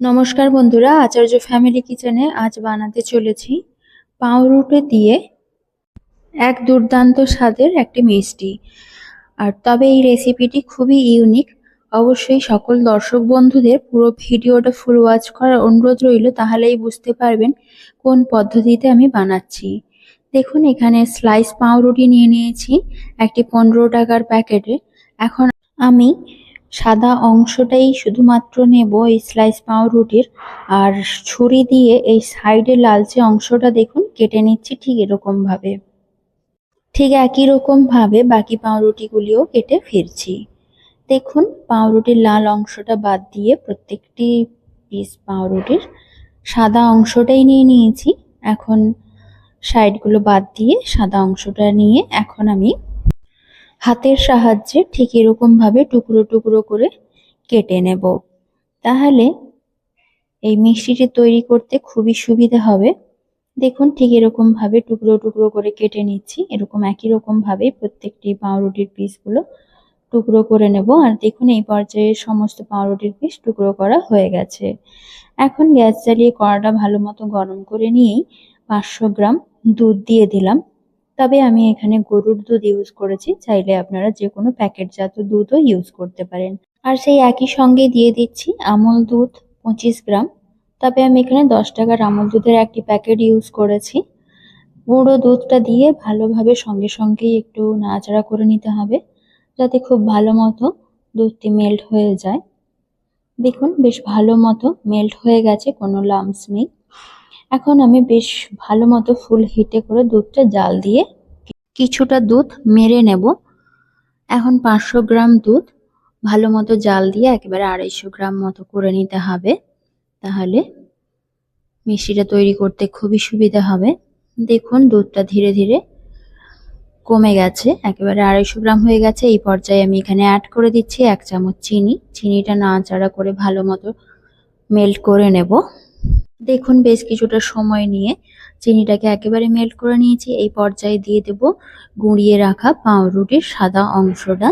নমস্কার বন্ধুরা, আচার্য ফ্যামিলি কিচেনে আজ বানাতে চলেছি পাউরুটি দিয়ে এক দুর্দান্ত স্বাদের একটি মিষ্টি। আর তবে এই রেসিপিটি খুবই ইউনিক। অবশ্যই সকল দর্শক বন্ধুদের পুরো ভিডিওটা ফুল ওয়াচ করার অনুরোধ রইল, তাহলেই বুঝতে পারবেন কোন পদ্ধতিতে আমি বানাচ্ছি। দেখুন, এখানে স্লাইস পাউরুটি নিয়ে নিয়েছি, একটি পনেরো টাকার প্যাকেটে এখন আমি সাদা অংশটাই শুধুমাত্র নেব এই স্লাইস পাউরুটির। আর ছুরি দিয়ে এই সাইডে লালচে অংশটা দেখুন, কেটে নিচ্ছি ঠিক এরকম ভাবে ঠিক একই রকম ভাবে বাকি পাউরুটিগুলিও কেটে ফিরছি দেখুন, পাউরুটির লাল অংশটা বাদ দিয়ে প্রত্যেকটি পিস পাউরুটির সাদা অংশটাই নিয়ে নিয়েছি। এখন সাইডগুলো বাদ দিয়ে সাদা অংশটা নিয়ে এখন আমি হাতের সাহায্যে ঠিক এরকমভাবে টুকরো টুকরো করে কেটে নেব। তাহলে এই মিষ্টিটি তৈরি করতে খুবই সুবিধা হবে। দেখুন ঠিক এরকমভাবে টুকরো টুকরো করে কেটে নিচ্ছি। এরকম একই রকমভাবেই প্রত্যেকটি পাউরুটির পিসগুলো টুকরো করে নেব। আর দেখুন এই পর্যায়ে সমস্ত পাউরুটির পিস টুকরো করা হয়ে গেছে। এখন গ্যাস জ্বালিয়ে কড়াটা ভালো মতো গরম করে নিয়েই পাঁচশো গ্রাম দুধ দিয়ে দিলাম। তবে আমি এখানে গরুর দুধ ইউজ করেছি, চাইলে আপনারা যে কোনো প্যাকেটজাত দুধও ইউজ করতে পারেন। আর সেই একই সঙ্গে দিয়ে দিচ্ছি আমল দুধ পঁচিশ গ্রাম। তবে আমি এখানে দশ টাকার আমল দুধের একটি প্যাকেট ইউজ করেছি। গুঁড়ো দুধটা দিয়ে ভালোভাবে সঙ্গে সঙ্গেই একটু নাড়াচাড়া করে নিতে হবে, যাতে খুব ভালো মতো দুধটি মেল্ট হয়ে যায়। দেখুন, বেশ ভালো মতো মেল্ট হয়ে গেছে, কোনো লামস নেই। এখন আমি বেশ ভালো মতো ফুল হিটে করে দুধটা জাল দিয়ে কিছুটা দুধ মেরে নেব। এখন পাঁচশো গ্রাম দুধ ভালো মতো জাল দিয়ে একেবারে আড়াইশো গ্রাম মতো করে নিতে হবে। তাহলে মিষ্টিটা তৈরি করতে খুবই সুবিধা হবে। দেখুন, দুধটা ধীরে ধীরে কমে গেছে, একেবারে আড়াইশো গ্রাম হয়ে গেছে। এই পর্যায়ে আমি এখানে অ্যাড করে দিচ্ছি এক চামচ চিনি। চিনিটা নাড়াচাড়া করে ভালো মতো মেল্ট করে নেব। দেখুন, বেশ কিছুটা সময় নিয়ে চিনিটাকে একেবারে মেল্ট করে নিয়েছি। এই পর্যায়ে দিয়ে দেব গুঁড়িয়ে রাখা পাউরুটির সাদা অংশটা।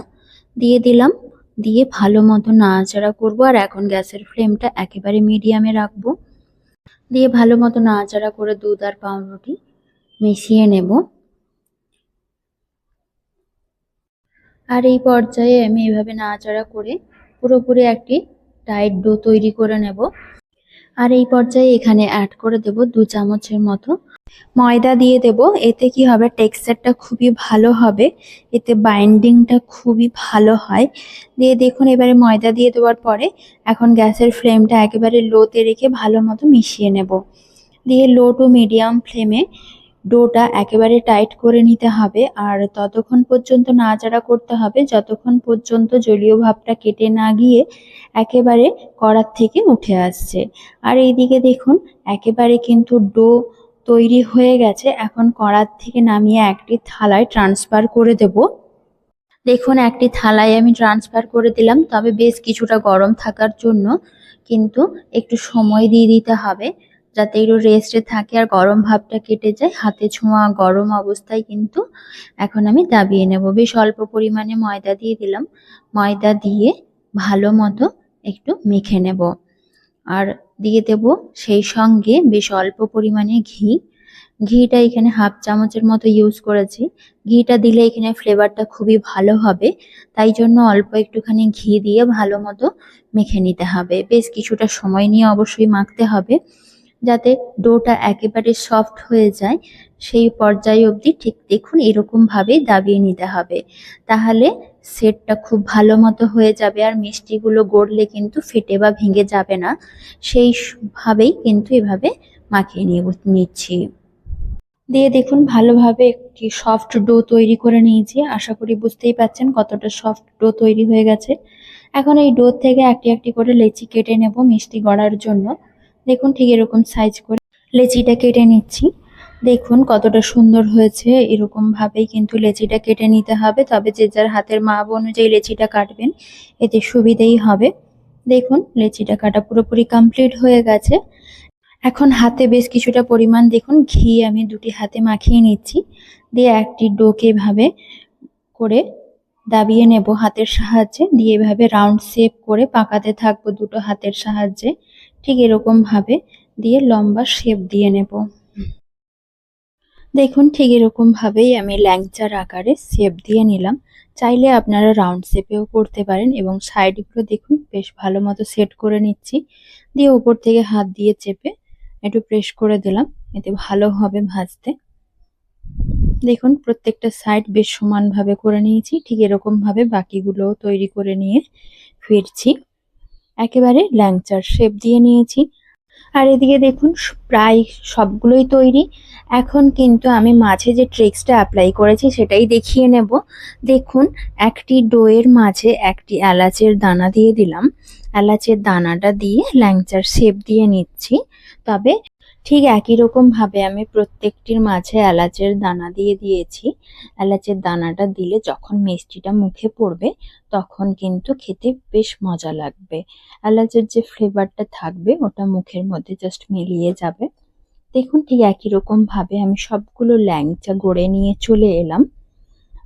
দিয়ে দিলাম। দিয়ে ভালো মতো নাড়াচাড়া করব আর এখন গ্যাসের ফ্লেমটা একেবারে মিডিয়ামে রাখব। দিয়ে ভালো মতো নাড়াচাড়া করে দুধ আর পাউরুটি মিশিয়ে নেব। আর এই পর্যায়ে আমি এভাবে নাড়াচাড়া করে পুরোপুরি একটি টাইট ডো তৈরি করে নেব। আর এই পর্যায়ে এখানে অ্যাড করে দেব দু চামচের মতো। ময়দা দিয়ে দেব, এতে কি হবে টেক্সচারটা খুবই ভালো হবে, এতে বাইন্ডিংটা খুবই ভালো হয়। দিয়ে দেখুন, এবারে ময়দা দিয়ে দেওয়ার পরে এখন গ্যাসের ফ্লেমটা একেবারে লোতে রেখে ভালো মতো মিশিয়ে নেব। দিয়ে লো টু মিডিয়াম ফ্লেমে ডোটা একেবারে টাইট করে নিতে হবে, আর ততক্ষণ পর্যন্ত নাড়াচাড়া করতে হবে, যতক্ষণ পর্যন্ত জলীয় ভাবটা কেটে না গিয়ে একেবারে কড়ার থেকে উঠে আসছে। আর এইদিকে দেখুন, একেবারে কিন্তু ডো তৈরি হয়ে গেছে। এখন কড়ার থেকে নামিয়ে একটি থালায় ট্রান্সফার করে দেব। দেখুন, একটি থালায় আমি ট্রান্সফার করে দিলাম। তবে বেশ কিছুটা গরম থাকার জন্য কিন্তু একটু সময় দিয়ে দিতে হবে, যাতে একটু রেস্টে থাকে আর গরম ভাবটা কেটে যায়। হাতে ছোঁয়া গরম অবস্থায় কিন্তু এখন আমি দাবিয়ে নেব। বেশ অল্প পরিমাণে ময়দা দিয়ে দিলাম। ময়দা দিয়ে ভালো মতো একটু মেখে নেব। আর দিয়ে দেব সেই সঙ্গে বেশ অল্প পরিমাণে ঘি। ঘিটা এখানে হাফ চামচের মতো ইউজ করেছি। ঘিটা দিলে এখানে ফ্লেভারটা খুবই ভালো হবে। তাই জন্য অল্প একটুখানি ঘি দিয়ে ভালো মতো মেখে নিতে হবে। বেশ কিছুটা সময় নিয়ে অবশ্যই মাখতে হবে। যাতে ডোটা একেবারে সফট হয়ে যায়, সেই পর্যায় অবধি ঠিক দেখুন এরকমভাবেই দাবিয়ে নিতে হবে। তাহলে সেটটা খুব ভালো মতো হয়ে যাবে আর মিষ্টিগুলো গড়লে কিন্তু ফেটে বা ভেঙে যাবে না। সেই ভাবেই কিন্তু এভাবে মাখিয়ে নিয়ে নিচ্ছি। দিয়ে দেখুন ভালোভাবে একটি সফট ডো তৈরি করে নিয়েছি। আশা করি বুঝতেই পাচ্ছেন কতটা সফট ডো তৈরি হয়ে গেছে। এখন এই ডো থেকে একটি একটি করে লেচি কেটে নেব মিষ্টি গড়ার জন্য। দেখুন ঠিক এরকম সাইজ করে লেচিটা কেটে নিচ্ছি। দেখুন কতটা সুন্দর হয়েছে, এরকম ভাবেই কিন্তু লেচিটা কেটে নিতে হবে। তবে যে যার হাতের মাপ অনুযায়ী লেচিটা কাটবেন, এতে সুবিধেই হবে। দেখুন লেচিটা কাটা পুরোপুরি কমপ্লিট হয়ে গেছে। এখন হাতে বেশ কিছুটা পরিমাণ দেখুন ঘি আমি দুটি হাতে মাখিয়ে নিচ্ছি। দিয়ে একটি ডোকে এভাবে করে দাবিয়ে নেব হাতের সাহায্যে। দিয়ে এভাবে রাউন্ড শেপ করে পাকাতে থাকব দুটো হাতের সাহায্যে। ঠিক এরকম ভাবে দিয়ে লম্বা শেপ দিয়ে নেব। দেখুন, ঠিক এরকম ভাবেই আমি ল্যাংচার আকারে শেপ দিয়ে নিলাম। চাইলে আপনারা রাউন্ড শেপেও করতে পারেন এবং সাইডগুলো দেখুন, বেশ ভালো মতো সেট করে নিচ্ছি। দিয়ে উপর থেকে হাত দিয়ে চেপে একটু প্রেস করে দিলাম, এতে ভালো হবে ভাজতে। দেখুন, প্রত্যেকটা সাইড বেশ সমানভাবে করে নিয়েছি। ঠিক এরকম ভাবে বাকিগুলোও তৈরি করে নিয়ে ফিরছি। একেবারে ল্যাংচার শেপ দিয়ে নিয়েছি। আর এদিকে দেখুন প্রায় সবগুলোই তৈরি। এখন কিন্তু আমি মাঝে যে ট্রিক্সটা অ্যাপ্লাই করেছি সেটাই দেখিয়ে নেব। দেখুন, একটি ডোয়ের মাঝে একটি এলাচের দানা দিয়ে দিলাম। এলাচের দানাটা দিয়ে ল্যাংচার শেপ দিয়ে নিচ্ছি। তবে ঠিক একই রকম ভাবে আমি প্রত্যেকটির মাঝে এলাচের দানা দিয়ে দিয়েছি। এলাচের দানাটা দিলে যখন মিষ্টিটা মুখে পড়বে, তখন কিন্তু খেতে বেশ মজা লাগবে। এলাচের যে ফ্লেভারটা থাকবে, ওটা মুখের মধ্যে জাস্ট মিলিয়ে যাবে। দেখুন ঠিক একই রকম ভাবে আমি সবগুলো ল্যাংচা গড়ে নিয়ে চলে এলাম।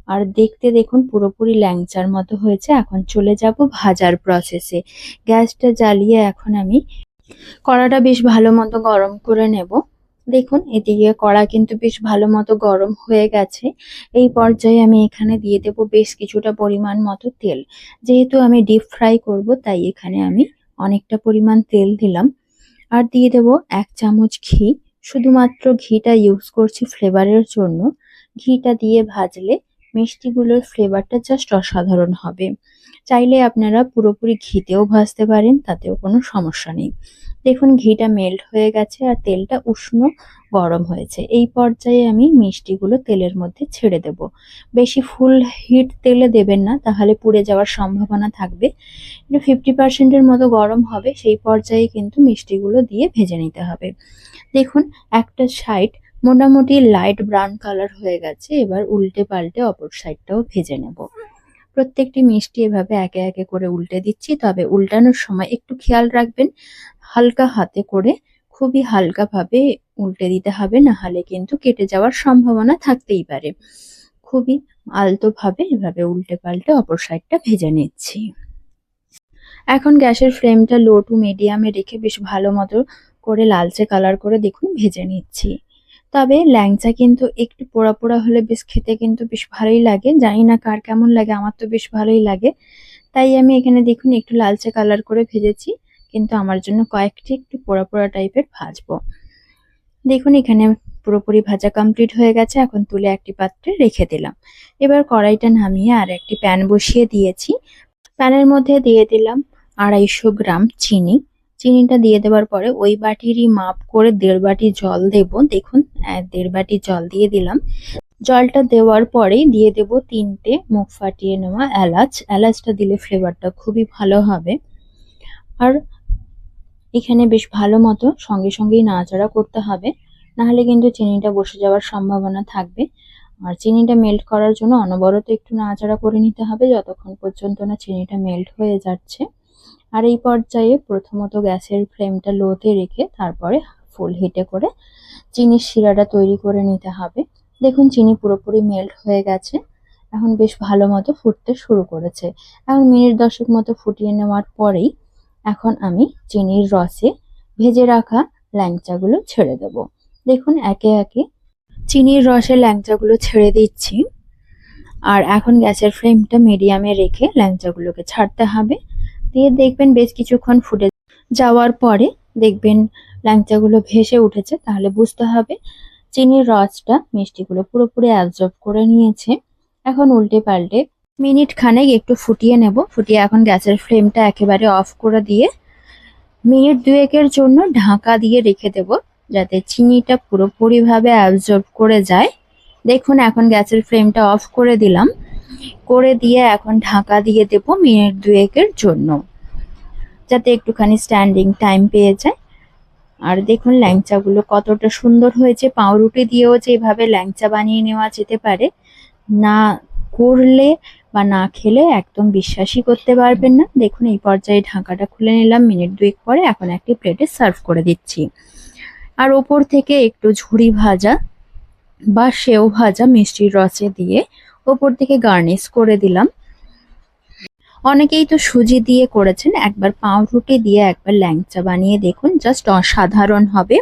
আর দেখতে দেখুন পুরোপুরি ল্যাংচার মতো হয়েছে। এখন চলে যাব ভাজার প্রসেসে গ্যাসটা জ্বালিয়ে এখন আমি কড়াটা বেশ ভালো মতো গরম করে নেব। দেখুন, এদিকে কড়া কিন্তু বেশ ভালো মতো গরম হয়ে গেছে। এই পর্যায়ে আমি এখানে দিয়ে দেব বেশ কিছুটা পরিমাণ মতো তেল। যেহেতু আমি ডিপ ফ্রাই করব, তাই এখানে আমি অনেকটা পরিমাণ তেল দিলাম। আর দিয়ে দেব এক চামচ ঘি। শুধুমাত্র ঘিটা ইউজ করছি ফ্লেভারের জন্য। ঘিটা দিয়ে ভাজলে মিষ্টিগুলোর ফ্লেভারটা জাস্ট অসাধারণ হবে। চাইলে আপনারা পুরোপুরি ঘিতেও ভাজতে পারেন, তাতেও কোনো সমস্যা নেই। দেখুন, ঘিটা মেল্ট হয়ে গেছে আর তেলটা উষ্ণ গরম হয়েছে। এই পর্যায়ে আমি মিষ্টিগুলো তেলের মধ্যে ছেড়ে দেব। বেশি ফুল হিট তেলে দেবেন না, তাহলে পুড়ে যাওয়ার সম্ভাবনা থাকবে। একটু ফিফটি পার্সেন্টের মতো গরম হবে, সেই পর্যায়ে কিন্তু মিষ্টিগুলো দিয়ে ভেজে নিতে হবে। দেখুন, একটা সাইড মোটামুটি লাইট ব্রাউন কালার হয়ে গেছে, এবার উল্টে পাল্টে অপর সাইডটাও ভেজে নেব। প্রত্যেকটি মিষ্টি এভাবে একে একে করে উল্টে দিচ্ছি। তবে উল্টানোর সময় একটু খেয়াল রাখবেন, হালকা হাতে করে খুবই হালকা ভাবে উল্টে দিতে হবে না হলে কিন্তু কেটে যাওয়ার সম্ভাবনা থাকতেই পারে। খুবই আলতো ভাবে এভাবে উল্টে পাল্টে অপর সাইডটা ভেজে নিচ্ছি। এখন গ্যাসের ফ্লেমটা লো টু মিডিয়ামে রেখে বেশ ভালো মতো করে লালচে কালার করে দেখুন, ভেজে নিচ্ছি। তবে ল্যাংচা কিন্তু একটু পোড়া পোড়া হলে বেশ খেতে কিন্তু বেশ ভালোই লাগে। জানি না কার কেমন লাগে, আমার তো বেশ ভালোই লাগে। তাই আমি এখানে দেখুন একটু লালচে কালার করে ভেজেছি, কিন্তু আমার জন্য কয়েকটি একটু পোড়া পোড়া টাইপের ভাজবো। দেখুন এখানে পুরোপুরি ভাজা কমপ্লিট হয়ে গেছে, এখন তুলে একটি পাত্রে রেখে দিলাম। এবার কড়াইটা নামিয়ে আর একটি প্যান বসিয়ে দিয়েছি। প্যানের মধ্যে দিয়ে দিলাম আড়াইশো গ্রাম চিনি। চিনিটা দিয়ে দেওয়ার পরে ওই বাটিরই মাপ করে দেড় বাটি জল দেব। দেখুন দেড় বাটি জল দিয়ে দিলাম। জলটা দেওয়ার পরেই দিয়ে দেব তিনটে মুখ ফাটিয়ে নেওয়া এলাচ। এলাচটা দিলে ফ্লেভারটা খুবই ভালো হবে। আর এখানে বেশ ভালো মতো সঙ্গে সঙ্গেই নাড়াচাড়া করতে হবে। নাহলে কিন্তু চিনিটা বসে যাওয়ার সম্ভাবনা থাকবে। আর চিনিটা মেল্ট করার জন্য অনবরত একটু নাড়াচাড়া করে নিতে হবে। যতক্ষণ পর্যন্ত না চিনিটা মেল্ট হয়ে যাচ্ছে। আর এই পর্যায়ে প্রথমত গ্যাসের ফ্লেমটা লোতে রেখে তারপরে ফুল হিটে করে চিনির শিরাটা তৈরি করে নিতে হবে। দেখুন, চিনি পুরোপুরি মেল্ট হয়ে গেছে। এখন বেশ ভালো মতো ফুটতে শুরু করেছে। এখন মিনিট দশক মতো ফুটিয়ে নেওয়ার পরেই এখন আমি চিনির রসে ভেজে রাখা ল্যাংচাগুলো ছেড়ে দেব। দেখুন, একে একে চিনির রসে ল্যাংচাগুলো ছেড়ে দিচ্ছি। আর এখন গ্যাসের ফ্লেমটা মিডিয়ামে রেখে ল্যাংচাগুলোকে ছাড়তে হবে। দিয়ে দেখবেন বেশ কিছুক্ষণ ফুটে যাওয়ার পরে দেখবেন ল্যাংচাগুলো ভেসে উঠেছে, তাহলে বুঝতে হবে চিনির রসটা মিষ্টিগুলো পুরোপুরি অ্যাবজর্ব করে নিয়েছে। এখন উল্টে পাল্টে মিনিট খানেক একটু ফুটিয়ে নেব। ফুটিয়ে এখন গ্যাসের ফ্লেমটা একেবারে অফ করে দিয়ে মিনিট দুয়েকের জন্য ঢাকা দিয়ে রেখে দেব, যাতে চিনিটা পুরোপুরিভাবে অ্যাবজর্ব করে যায়। দেখুন, এখন গ্যাসের ফ্লেমটা অফ করে দিলাম। করে দিয়ে এখন ঢাকা দিয়ে দেব মিনিট দুয়েকের জন্য। যাতে একটুখানি স্ট্যান্ডিং টাইম পেয়ে যায়। আর দেখুন ল্যাংচাগুলো কতটা সুন্দর হয়েছে। পাউরুটি দিয়েও যে এভাবে ল্যাংচা বানিয়ে নেওয়া যেতে পারে, না করলে বা না খেলে একদম বিশ্বাসই করতে পারবেন না। দেখুন এই পর্যায়ে ঢাকাটা খুলে নিলাম, মিনিট দুয়েক পরে এখন একটি প্লেটে সার্ভ করে দিচ্ছি। আর ওপর থেকে একটু ঝুড়ি ভাজা বা সেও ভাজা মিষ্টির রসে দিয়ে ওপর থেকে গার্নিশ করে দিলাম। অনেকেই তো সুজি দিয়ে করেছেন, একবার পাউরুটি দিয়ে একবার ল্যাংচা বানিয়ে দেখুন, জাস্ট অসাধারণ হবে।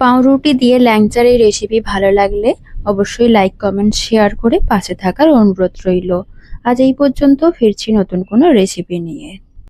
পাউরুটি দিয়ে ল্যাংচার এই রেসিপি ভালো লাগলে অবশ্যই লাইক কমেন্ট শেয়ার করে পাশে থাকার অনুরোধ রইল। আজ এই পর্যন্ত ফিরছি নতুন কোনো রেসিপি নিয়ে।